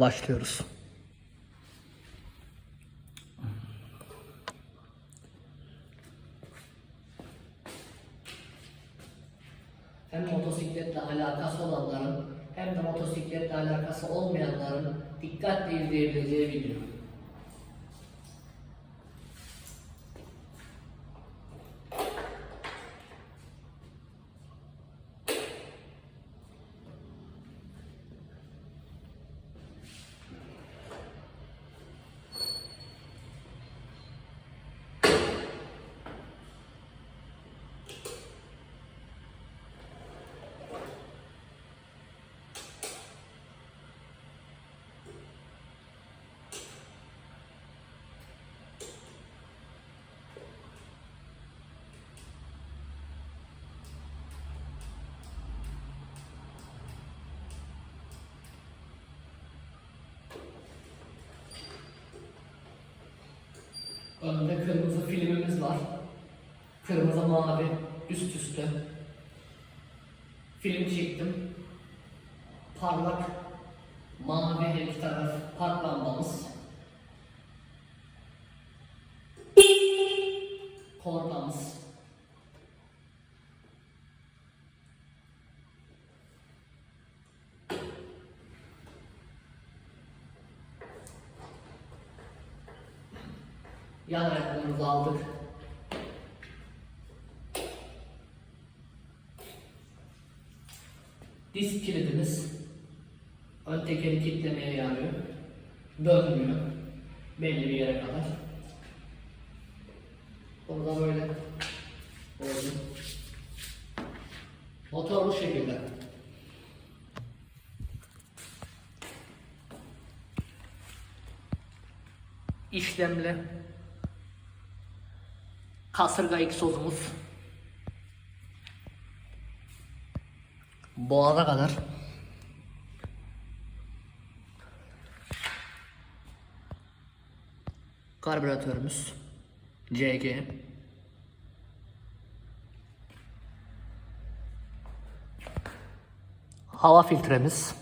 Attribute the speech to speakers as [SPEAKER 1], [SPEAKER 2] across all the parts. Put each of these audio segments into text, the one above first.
[SPEAKER 1] Başlıyoruz. Hem motosikletle alakası olanların hem de motosikletle alakası olmayanların dikkatle izleyebileceği video. Önde kırmızı filmimiz var. Kırmızı mavi üst üste. Film çektim. Parlak mavi her taraf park lambamız. Yan ayaklarımızı aldık. Disk kilidimiz ön tekeri kilitlemeye yarıyor. Dönmüyor. Belli bir yere kadar. Burada böyle oldu. Motor bu şekilde. işlemli kasırga egzozumuz. Boğaza kadar. Karbüratörümüz. CG hava filtremiz.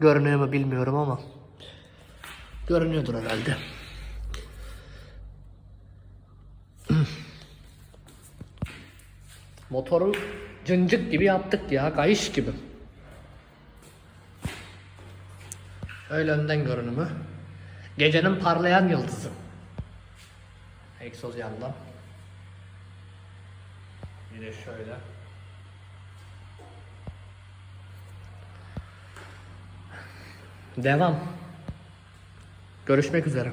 [SPEAKER 1] Görünüyor mu bilmiyorum ama görünüyordur herhalde. Motoru cıncık gibi yaptık ya, kayış gibi. Öyle önden görünümü. Gecenin parlayan yıldızı. Egzoz yandan. Bir de şöyle. Devam. Görüşmek üzere.